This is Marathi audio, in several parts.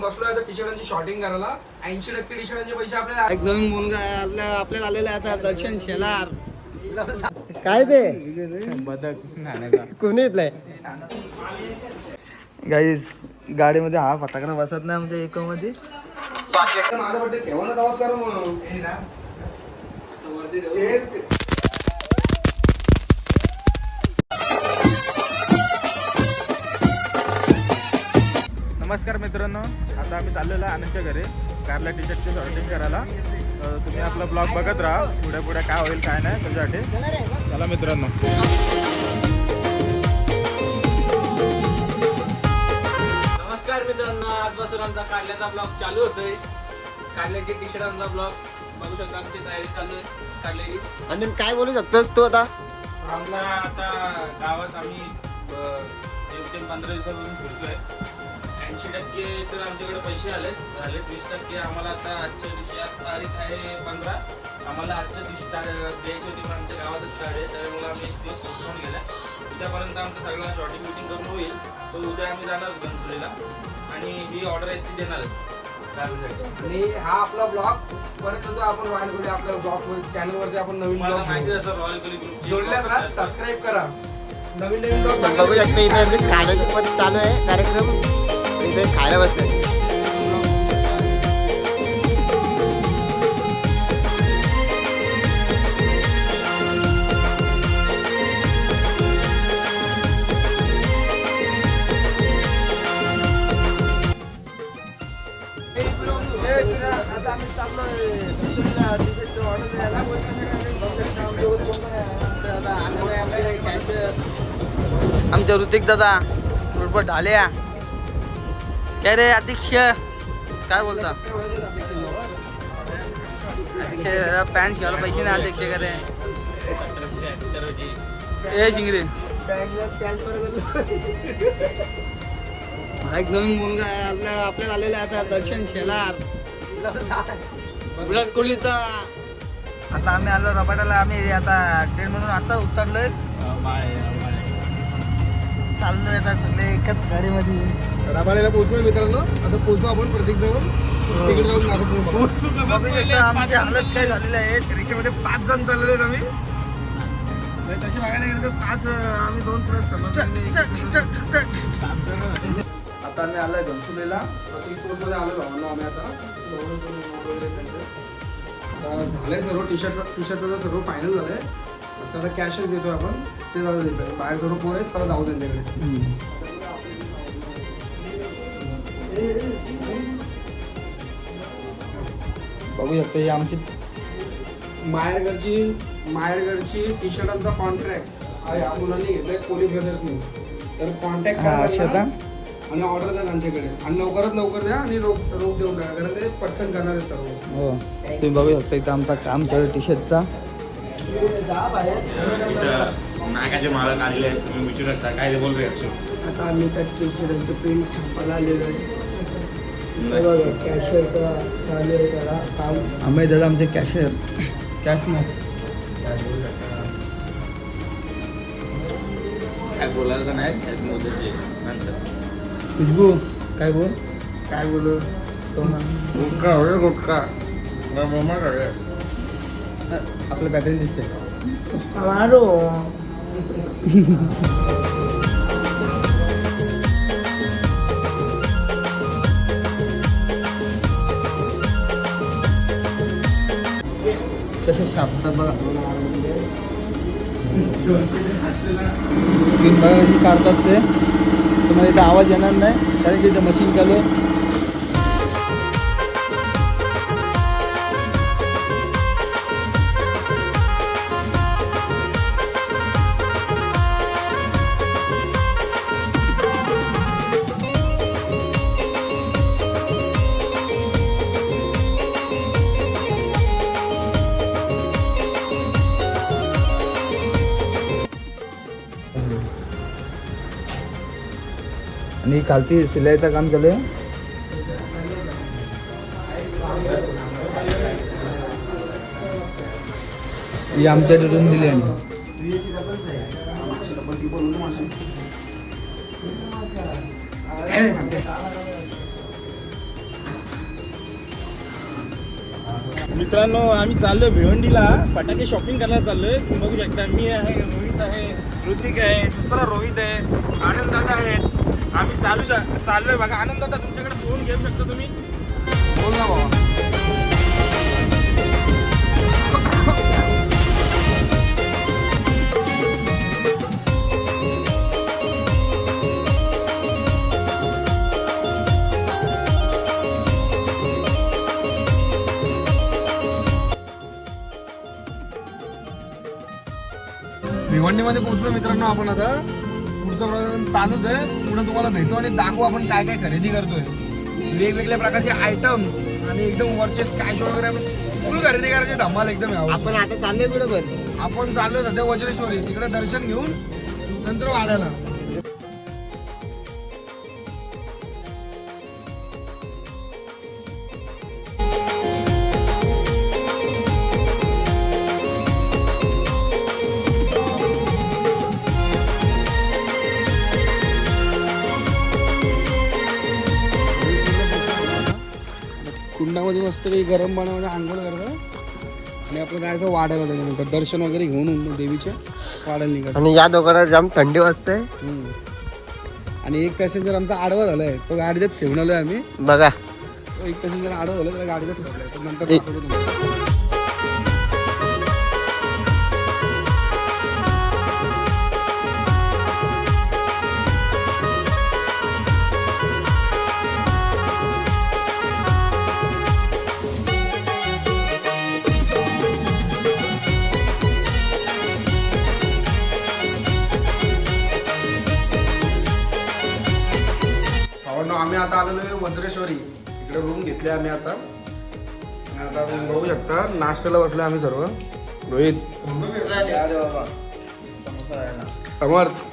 बसलो आता टी शर्टांची शॉर्टिंग करायला. ऐंशी टक्के टी शर्टांचे पैसे आपल्याला एक नवीन मुलगा आहे आपल्या आपल्याला आलेला आहे आता दर्शन शेलार. काय ते? कोणी येतलंय गाईस गाडीमध्ये हा फटाकडा बसत नाही म्हणजे एका मध्ये माझा बड्डे ठेवा ना. गावात करा मग नमस्कार मित्रांनो. आता आम्ही चाललेलो आहे आनंदच्या घरी. कारला टी शर्टची शॉर्टिंग करायला. तुम्ही आपला ब्लॉग बघत राहा. पुढे पुढे काय होईल काय नाही त्याच्यासाठी चला मित्रांनो. नमस्कार मित्रांनो आजपासून आमचा काढल्याचा ब्लॉग चालू होतोय. काढल्याची टी शर्टांचा ब्लॉग बघू शकता आमची तयारी चालू आहे काढल्याची आणि काय बोलू शकतोस तू आता? आमला आता गावात आम्ही एक ते पंधरा दिवसापासून फिरतोय. ऐंशी टक्के तर आमच्याकडे पैसे आले झाले वीस टक्के. आम्हाला आता आजच्या दिवशी आज तारीख आहे पंधरा. आम्हाला आजच्या दिवशी ता- द्यायची होती पण आमच्या गावातच गाडी आहे त्यामुळे आम्ही एक दिवस पोस्टपोन केला. उद्यापर्यंत आमचं सगळं शॉर्टिंग मिटिंग करून होईल. तर उद्या आम्ही जाणार बनसुलीला. आणि ही ऑर्डर आहे ती देणारच आणि हा आपला ब्लॉग परत येतो आपण रॉयल गुडी आपल्या ब्लॉग चॅनल वरती आपण नवीन ब्लॉग माहिती असेल रॉयल कली ग्रुप जोडल्यात सबस्क्राईब करा. नवीन नवीन ब्लॉग बघू शकता इथे पण चालू आहे कार्यक्रम. इथे खायला बसले. आमच्या ऋतिक दादा बरोबर ढाल्या. काय रे अध्यक्ष काय बोलता? अध्यक्ष पॅन्ट शिवायला पैसे नाही अध्यक्ष का रे ए शिंगरे. एक नवीन मुलगा आपल्या आपल्याला आलेला आहे आता दर्शन शेलार. विराट कोहलीचा. आता आम्ही आलो रबाटाला आम्ही आता ट्रेन मधून आता उतरलोय. चाललोय आता सगळे एकाच गाडीमध्ये. राबाड्याला पोहोचलोय मित्रांनो. आता पोहोचू आपण प्रत्येक जवळ. तिकडे जाऊन आमची हालत काय झालेली आहे. रिक्षामध्ये पाच जण चाललेले आहेत आम्ही. तशी बघायला गेलं तर पाच आम्ही दोन प्लस आता आम्ही आलोय घनसुलेला प्रतीक स्पोर्टमध्ये आलोय भावांना आम्ही. आता. झालंय सर्व टी शर्ट टी शर्टचं सर्व फायनल झालंय. आता कॅशच देतोय आपण. ते जाऊ देतोय. बाहेर सर्व पोर आहेत त्याला जाऊ त्यांच्याकडे. बघू शकता ही आमची माहेरगडची माहेरगडची टी शर्टांचा कॉन्ट्रॅक्ट या मुलांनी घेतलाय कोली ब्रदर्सनी तर कॉन्टॅक्ट अक्षता? आणि ऑर्डर द्या त्यांच्याकडे. आणि लवकरात लवकर द्या आणि रोख रोख देऊन टाका कारण ते पटकन करणार आहे सर्व. हो. तुम्ही बघू शकता इथं आमचा काम चालू टी शर्टचा इथं नागाचे मालक आलेले आहेत तुम्ही विचारू शकता काय ते बोल रे आता आम्ही त्या टी शर्टांचं प्रिंट छापायला आलेलो आहे. बघा कॅशियरचा चालू आहे त्याला काम. आम्ही दादा आमचे कॅशियर कॅश नाही. काय बोलायचं नाही त्याच मुद्द्याचे नंतर. खुशबू काय बोल? काय बोलू? गुटखा होय गुटखा. मम्मा काय आपलं पॅटर्न दिसते तसे शापतात बघा. काढतात ते. तुम्हाला इथं आवाज येणार नाही कारण की इथं मशीन चालू खालती सिलाईचं काम चालू आहे. ही आमच्या तिथून दिली आहे मित्रांनो आम्ही चाललोय भिवंडीला. फटाके शॉपिंग करायला चाललोय. बघू शकता मी आहे रोहित आहे ऋतिक आहे दुसरा रोहित आहे आनंद दादा आहेत. आम्ही चालू चाललोय बघा. आनंद आता तुमच्याकडे फोन घेऊ शकता तुम्ही. बोल ना बाबा भिवंडीमध्ये पोहोचलो मित्रांनो आपण आता. पुढचं चालूच आहे. पुढे तुम्हाला भेटू आणि दाखवू आपण काय काय खरेदी करतोय. वेगवेगळ्या प्रकारचे आयटम आणि एकदम वरचे स्कॅश वगैरे फुल खरेदी करायचे. धमाल एकदम. आपण आता चाललोय कुठं पण? आपण चाललो सध्या वज्रेश्वरी. तिकडे दर्शन घेऊन नंतर वाढायला मस्त गरम पाण्यामध्ये आंघोळ करतं आणि आपलं जायचं वाढायला त्याच्यानंतर दर्शन वगैरे घेऊन देवीचे वाढायला निघायचं आणि या दोघांना जाम थंडी वाजते. आणि एक पॅसेंजर आमचा आडवा झालाय. तो गाडीतच ठेवून आलोय आम्ही. बघा. तो एक पॅसेंजर आडवा झाला त्याला गाडीतच ठेवलाय. तर नंतर आता आलेलो आहे वज्रेश्वरी. इकडे रूम घेतले आम्ही आता. आता तुम्ही बघू शकता नाश्त्याला बसलो आम्ही सर्व. रोहित. समर्थ.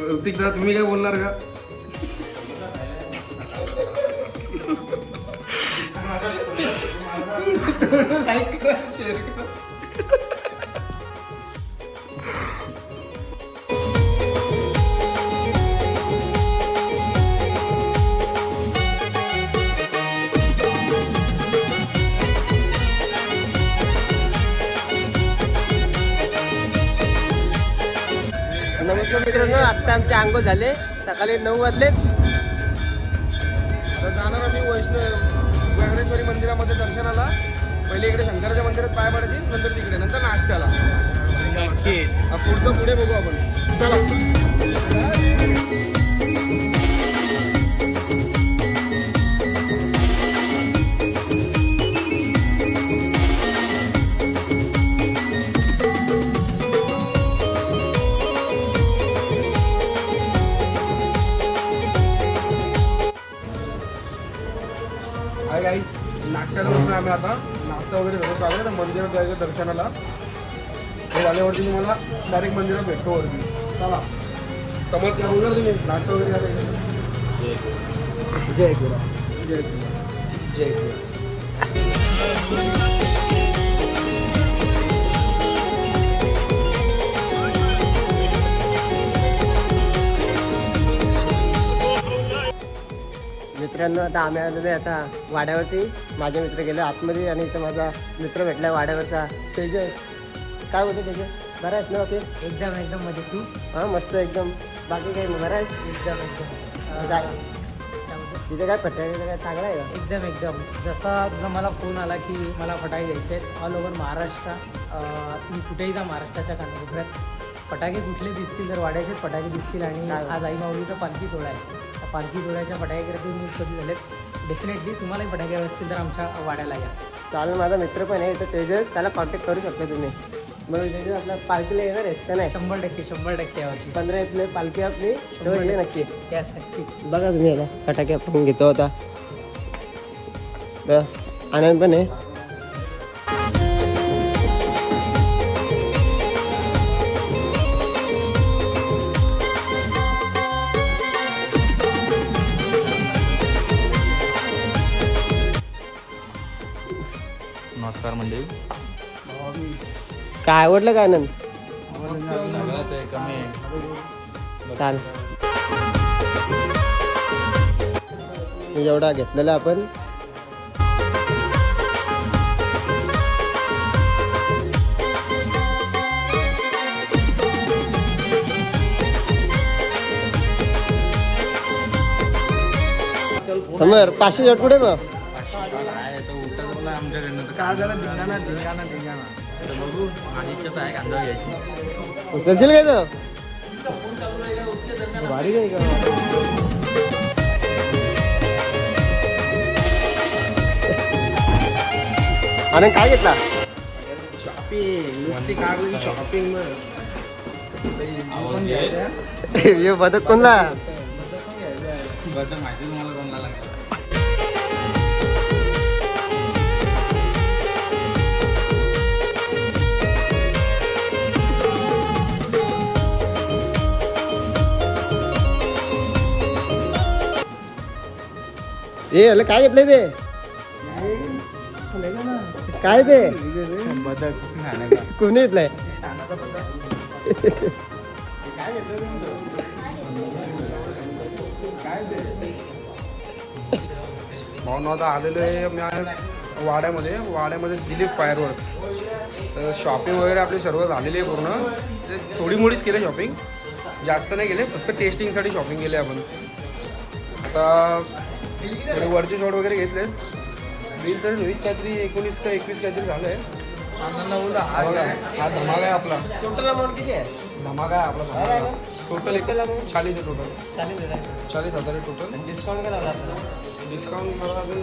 ऋतिक तुम्ही काय बोलणार का? नमस्कार मित्रांनो आत्ता आमचे अंघोळ झाले. सकाळी नऊ वाजले. मंदिरामध्ये दर्शनाला. पहिले इकडे शंकराच्या मंदिरात पाय पडायचे नंतर तिकडे नंतर नाश्त्याला. पुढचं पुढे बघू आपण. चला. बसलो आम्ही आता नाश्ता वगैरे चालू आहे तर मंदिरात जायचं दर्शनाला. हे झाल्यावरती तुम्हाला डायरेक्ट मंदिरात भेटतो वरती. चला. समोर काय बोलणार तुम्ही. नाश्ता वगैरे करायचं जय गुरु. जय गुरु. जय गुरु. मित्रांनो आता आम्ही आलेलो आहे आता वाड्यावरती. माझे मित्र गेले आतमध्ये आणि इथं माझा मित्र भेटला वाड्यावरचा. तेजस काय होतं तेजस बरं आहेस ना ओके एकदम एकदम मध्ये तू? हां मस्त एकदम. बाकी काही बरं आहे एकदम एकदम. काय? बोलतो? तिथे काय फटाके काय चांगला आहे एकदम एकदम. जसा मला फोन आला की मला फटाके घ्यायचे आहेत ऑल ओव्हर महाराष्ट्र तुम्ही कुठेही जा महाराष्ट्राच्या कानाकोपऱ्यात. फटाके कुठले दिसतील तर वाड्याचेच फटाके दिसतील आणि? आज आई माऊलीचा पालखी सोहळा आहे. पालखी सोहळ्याच्या फटाके तुम्ही कधी झालेत. डेफिनेटली तुम्हालाही फटाके असतील तर आमच्या वाड्याला या. चालेल माझा मित्र पण आहे. इथं तेजस त्याला कॉन्टॅक्ट करू शकता तुम्ही. मग तेजस आपल्या पालखीला येणार आहेस का नाही? शंभर टक्के शंभर टक्के यावर्षी पंधरा एप्रिल पालखी आपली. ये नक्की. त्यास नक्कीच. बघा तुम्ही आता. फटाके आपण घेतो आता. बघा, आनंद पण आहे. नमस्कार मंडळी काय आवडलं का आनंद सगळं कोणाचं आहे. कमेंट चाल एवढा घेतलेला आपण. समोर पाचशे शॉट कुठे मग? आहे तो तर काय झालं धिंगाणा धिंगाणा धिंगाणा तर बघू आणि इच्छा आहे कांदा घ्यायची उचलशील काय तो भारी काय का आणि काय घेतला? शॉपिंग नुसती काय शॉपिंग बदक कोणला? बदक माहिती तुम्हाला कोणला? लागतं ए अरे काय घेतलंय ते? काय ते? कोणी घेतलंय? भावना आता आलेलो आहे वाड्यामध्ये. वाड्यामध्ये दिलीप फायरवर्क्स तर शॉपिंग वगैरे आपली सर्व झालेली आहे पूर्ण. ते थोडी मोडीच केली शॉपिंग जास्त नाही केले फक्त टेस्टिंगसाठी शॉपिंग केली आपण. आता थोडे वरचे शॉट वगैरे घेतले. बिल तर होईल काहीतरी एकोणीस का एकवीस काहीतरी झालं आहे. हा धमाका आहे आपला. टोटल अमाऊंट किती आहे? धमाका आहे आपला टोटल एक चाळीस आहे टोटल चाळीस हजार आहे. टोटल डिस्काउंट काय लावला डिस्काउंट मला अजून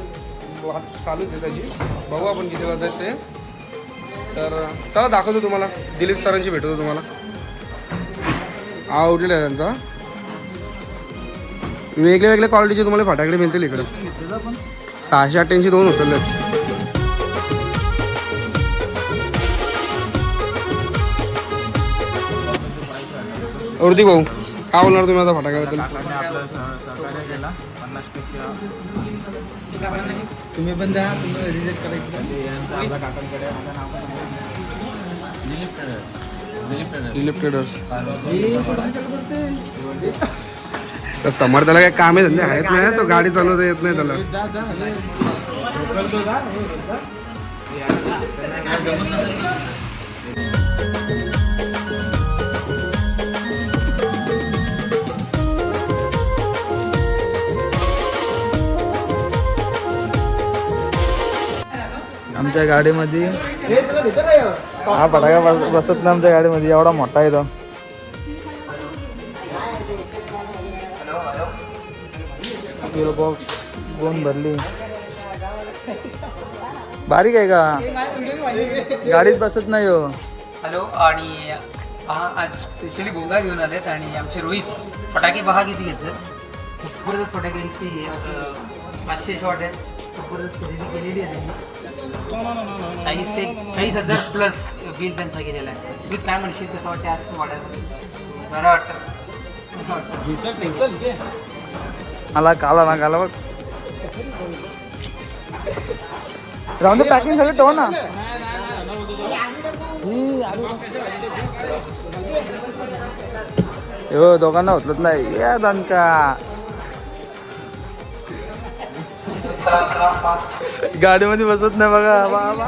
वाट चालूच आहे त्याची. बघू आपण किती वाजत ते तर चला दाखवतो तुम्हाला. दिलीप सरांशी भेटतो तुम्हाला. आउटलेट आहे त्यांचा. वेगळ्या वेगळ्या क्वालिटीचे तुम्हाला फटाकडे मिळतील इकडं. सहाशे अठ्ठ्याऐंशी दोन उचलले. वरती भाऊ काय बोलणार तुम्ही आता फटाक्याबद्दल? तुम्ही पण द्या तुम्ही रिजेक्ट करायचं दिलीप ट्रेडर्स दिलीप ट्रेडर्स तर समोर त्याला काय कामे धंदे आहेत नाही तो गाडी चालवता येत नाही त्याला. आमच्या गाडीमध्ये हा फटाका बस बसत ना आमच्या गाडीमध्ये एवढा मोठा आहे तो. किलो बॉक्स दोन भरली. बारीक आहे का? गाडीत बसत नाही हो. हॅलो आणि आज स्पेशली भोंगा घेऊन आलेत आणि आमचे रोहित फटाके पहा किती घेतले जबरदस्त फटाक्यांची पाचशे शॉट आहेत. जबरदस्त खरेदी केलेली आहे त्यांनी. चाळीस ते चाळीस हजार प्लस बिल त्यांचा केलेला आहे. मी काय म्हणशील? कसं वाटतं आज वाड्यामध्ये बरं वाटतं. मला काला ना काला बघ. राहून दे पॅकिंग झालं ठेव ना. हो दोघांना होतलंच नाही. या दणका गाडीमध्ये बसत नाही बघा. बाबा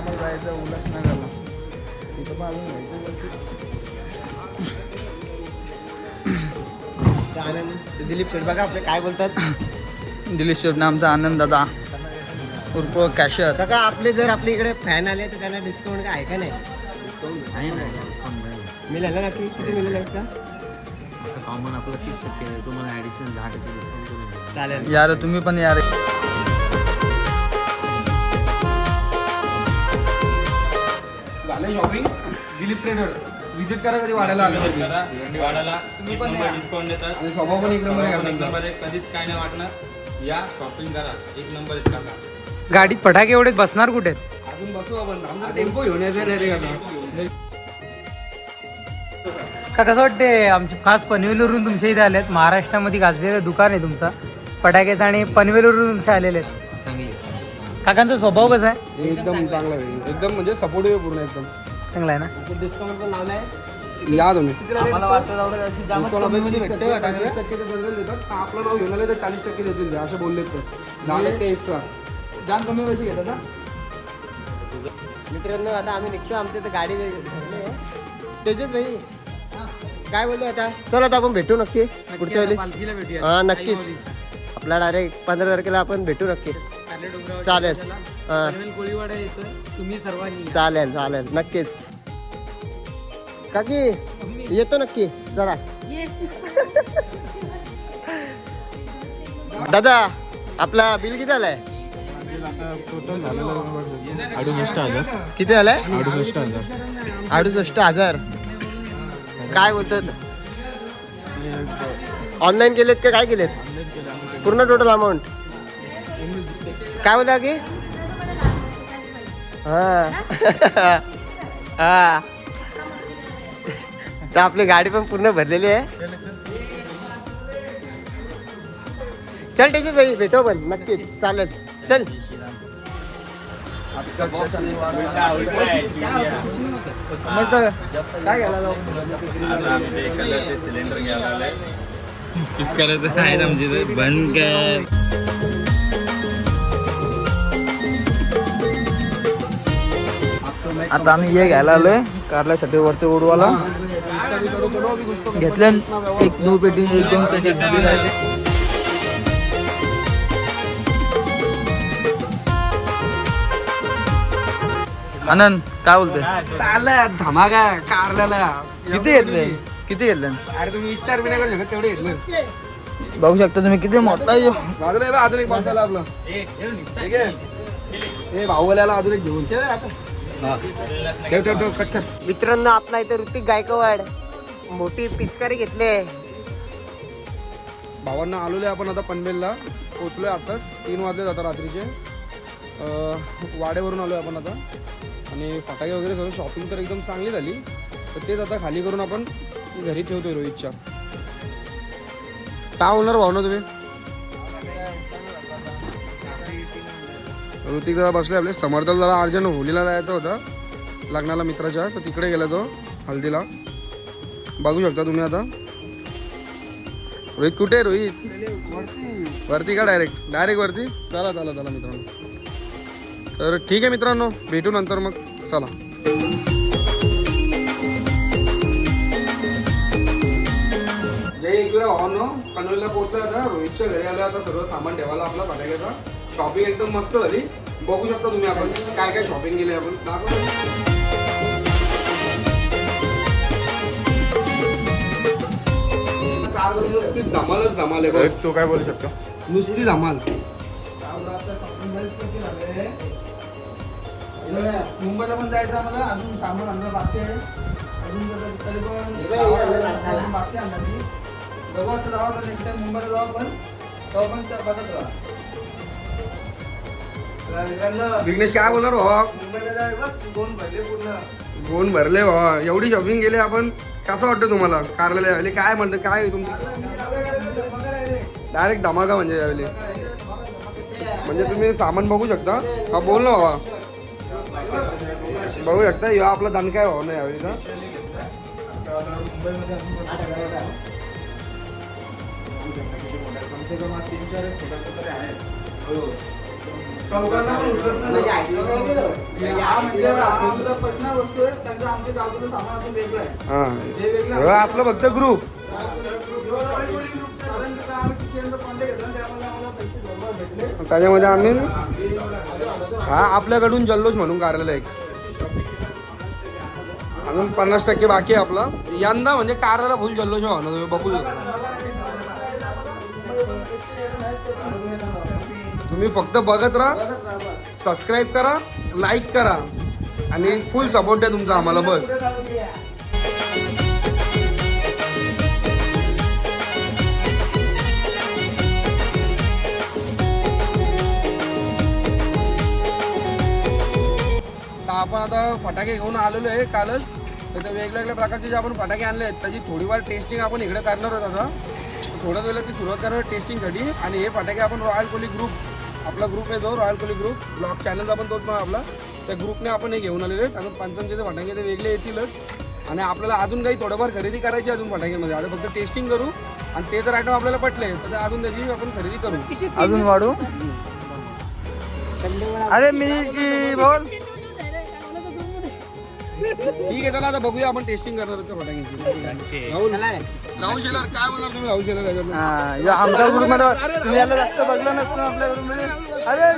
घेतलाय आम्ही आनंद दिलीप शेठ बघा आपले काय बोलतात. दिलीप शेटने आमचा आनंद दादा. उर्फ कॅशर काका आपले जर आपल्या इकडे फॅन आले तर त्यांना डिस्काउंट काय आहे का नाही? मिळालं ना की? किती मिळेल का असं कॉमन आपलं तीस टक्के तुम्हाला ॲडिशनल दहा टक्के डिस्काउंट चालेल. यार तुम्ही पण यार. झाले शॉपिंग दिलीप ट्रेडर्स विजिट करा कधी वाढायला आलं पाहिजे. करा वाढायला एक नंबर डिस्काउंट देतात. आणि स्वभाव पण एक नंबर आहे एक काकांचा. नंबर आहे. कधीच काय नाही वाटणार. या शॉपिंग करा. एक नंबर आहेत काका. गाडीत फटाके एवढे बसणार कुठे? आहेत? अजून बसू आपण. आमचा टेम्पो घेऊन यायचा रे का कसं वाटते आमचे खास पनवेलवरून तुमच्या इथे आलेत. महाराष्ट्रामध्ये गाजलेलं दुकान आहे तुमचा. फटाक्याचं आणि पनवेलवरून तुमचे आलेले आहेत. काकांचा स्वभाव कसा आहे? एकदम चांगला आहे. एकदम म्हणजे सपोर्टिव्ह पूर्ण एकदम. चांगला आहे ना? डिस्काउंट पण लावलाय या तुम्ही. आम्हाला वाटतं तेवढं अशी जामच Discount कमी आपल्याला मध्ये तीस भेटते टक्के, फटाके. तीस टक्के ते जनरल देतात. का आपलं नाव घेऊन आले तर चाळीस टक्के देतील ते, असे बोललेत तर दहा टक्के एक्स्ट्रा जाम कमी पैसे घेतात ना मित्रांनो आता आम्ही निघतो. आमच्या इथे गाडी भरली आहे. तेजस भाई काय बोलतो आता? चला आता आपण भेटू नक्की. पुढच्या वेळेस. पालखीला भेटूया. हा नक्कीच. आपला डायरेक्ट पंधरा तारखेला आपण भेटू नक्की. चालेल. हा. पनवेल कोळीवाडा येतं तुम्ही सर्वांनी या. चालेल चालेल. नक्कीच. काकी येतो नक्की. जरा. दादा आपला बिल किती आलाय? किती आलाय? अडुसष्ट हजार. काय बोलतात ऑनलाईन केलेत का काय केलेत? पूर्ण टोटल अमाऊंट काय बोलता की? हा. हा. तर आपली गाडी पण पूर्ण भरलेली आहे. चल ठीक आहे भाई भेटू पण नक्कीच. चालेल. चल. सिलेंडर घ्यायला किच करायचं आहे आमची बंद काय आता आम्ही हे घ्यायला आलोय कारल्यासाठी वरती उडवाला घेतल्या एक दोन पेटी एक दोन पेटी. आनंद काय बोलतोय? चालला धमाका कारल्याला. किती घेतले? किती घेतले? अरे तुम्ही विचार बी नाही करू शकत तेवढे घेतले. बघू शकता तुम्ही किती मोठा आहे. बाजूला ये बा, अजून एक बघायला आपलं. ठीक आहे? हे भाऊल्याला अजून एक घेऊन. ठेव ठेव ठेव कट कर मित्रांनो आपला इथे ऋतिक गायकवाड. मोठी पिचकारी घेतली आहे. भावांना आलोले आपण आता पनवेलला. पोचलोय आताच. तीन वाजले आता रात्रीचे. अं, वाड्यावरून आलोय आपण आता. आणि फटाके वगैरे सगळं शॉपिंग तर एकदम चांगली झाली. तर तेच आता खाली करून आपण घरी ठेवतोय रोहितच्या. काय होणार भावना तुम्ही? ऋतिक दादा बसले आपले. समर्थला दादा अर्जंट होलीला जायचं होतं. लग्नाला मित्राच्या. तर तिकडे गेला तो हल्दीला बघू शकता तुम्ही आता. रोहित कुठे रोहित? वरती का डायरेक्ट डायरेक्ट वरती? चला चला चला मित्रांनो. तर ठीक आहे मित्रांनो भेटू नंतर मग. चला. जय एकविरा भावांनो पनवेलला पोहोचला आता. रोहितच्या घरी आलो आता. सर्व सामान ठेवायला आपला फटाक्याचा शॉपिंग एकदम मस्त झाली. बघू शकता तुम्ही आपण. काय काय शॉपिंग केली आपण. दाखवा. नुसती धमालच धमाल आहे बस तू काय बोलू शकतो? नुसती धमाल. मुंबईला पण जायचं आम्हाला. अजून सामान आणलं बाकी आहे. अजून तरी पण बाकी आहे आणायची. बघू आता आपण नेक्स्ट टाइम मुंबईला जाऊ आपण. तेव्हा पण त्या बघत राहा. विघ्नेश काय बोलणार भावा मुंबईला जाय बघ दोन भरले पूर्ण. गोन भरले भावा एवढी शॉपिंग केली आपण कसं वाटतं तुम्हाला? कारलेले यावेळी? काय म्हणतं काय तुमचं? डायरेक्ट धमाका म्हणजे यावेळी. म्हणजे तुम्ही सामान बघू शकता. हा बोल ना भावा बघू शकता ह्यो आपला दणका आहे भावा ना यावेळीचा चौघांना पण उतरत नाही. या म्हणजे आमचं पटणार वस्तू आहे त्यांचं आमच्या गावचं सामान अजून वेगळं आहे हा ह्यो आपलं फक्त ग्रुप कारण की आम्ही किशनचं कॉन्टॅक्ट घेतला त्यामुळे आम्हाला पैसे बरोबर भेटले त्याच्यामध्ये आम्ही हा आपल्याकडून जल्लोष म्हणून काढलेला एक अजून पन्नास टक्के बाकी आहे आपला यंदा म्हणजे कारला फुल जल्लोष भावना तुम्ही बघू शकता तुम्ही फक्त बघत राहा सबस्क्राईब करा लाईक करा आणि फुल सपोर्ट आहे तुमचा आम्हाला बस. आपण आता फटाके घेऊन आलेलो आहे कालच. तर वेगवेगळ्या प्रकारचे जे आपण फटाके आणले आहेत त्याची थोडीफार टेस्टिंग आपण इकडे करणार आहोत आता. थोड्याच वेळेला ती सुरुवात करणार टेस्टिंगसाठी आणि हे फटाके आपण रॉयल कोहली ग्रुप आपला ग्रुप आहे जो royal Kohli group blog channel आपण तोच ना आपला. त्या ग्रुपने आपण हे घेऊन आलेले आहेत. अजून पंचांचे ते फटाके ते वेगळे येतीलच. आणि आपल्याला अजून काही थोडंफार खरेदी करायची अजून फटाक्यामध्ये. आता फक्त टेस्टिंग करू आणि ते जर आयटम आपल्याला पटले तर ते अजून त्याची आपण खरेदी करू. अजून वाढू. अरे मी बोल. ठीक आहे चला आता बघूया आपण टेस्टिंग करणार आहोत त्या फटाक्यांची. राहुल. राहुल शेलार काय बोलणार तुम्ही राहुल शेलार? याच्यातनं? हा या आमच्या ग्रुपमध्ये तुम्ही याला जास्त बघलं नसतं आपल्या ग्रुपमध्ये अरे